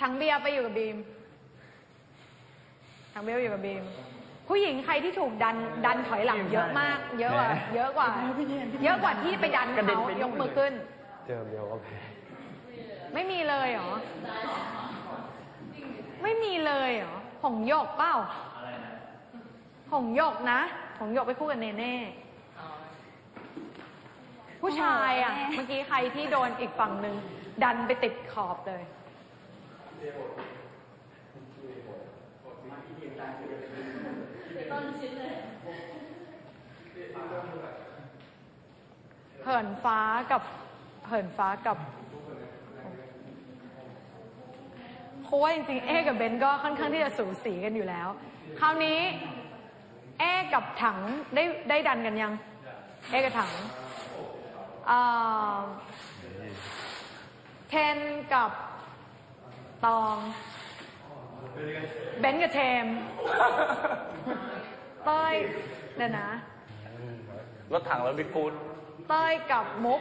ถังเบียร์ไปอยู่กับบีมถังเบียร์ไปอยู่กับบีม ผู้หญิงใครที่ถูกดันดันถอยหลังเยอะมาก เยอะกว่าเยอะกว่า เยอะกว่าที่ไปดันเขายกมือขึ้น เจอเดียวก็แพ้ไม่มีเลยเหรอ ไม่มีเลยเหรอ หงหยกเปล่าหงหยกนะ หงหยกไปคู่กับเนเน่ผู้ชายอะ เมื่อกี้ใครที่โดนอีกฝั่งหนึ่งดันไปติดขอบเลย เหินฟ้ากับเหินฟ้ากับเพราะว่าจริงๆ เอกับเบนก็ค่อนข้างที่จะสูสีกันอยู่แล้ว คราวนี้ เอกับถังได้ได้ดันกันยัง เอกับถังอ่าเทนกับ ตอง เบนกับเทมเต้ยเดี๋ยวนะ รถถังแล้วบิ๊กฟูด เต้ยกับมุก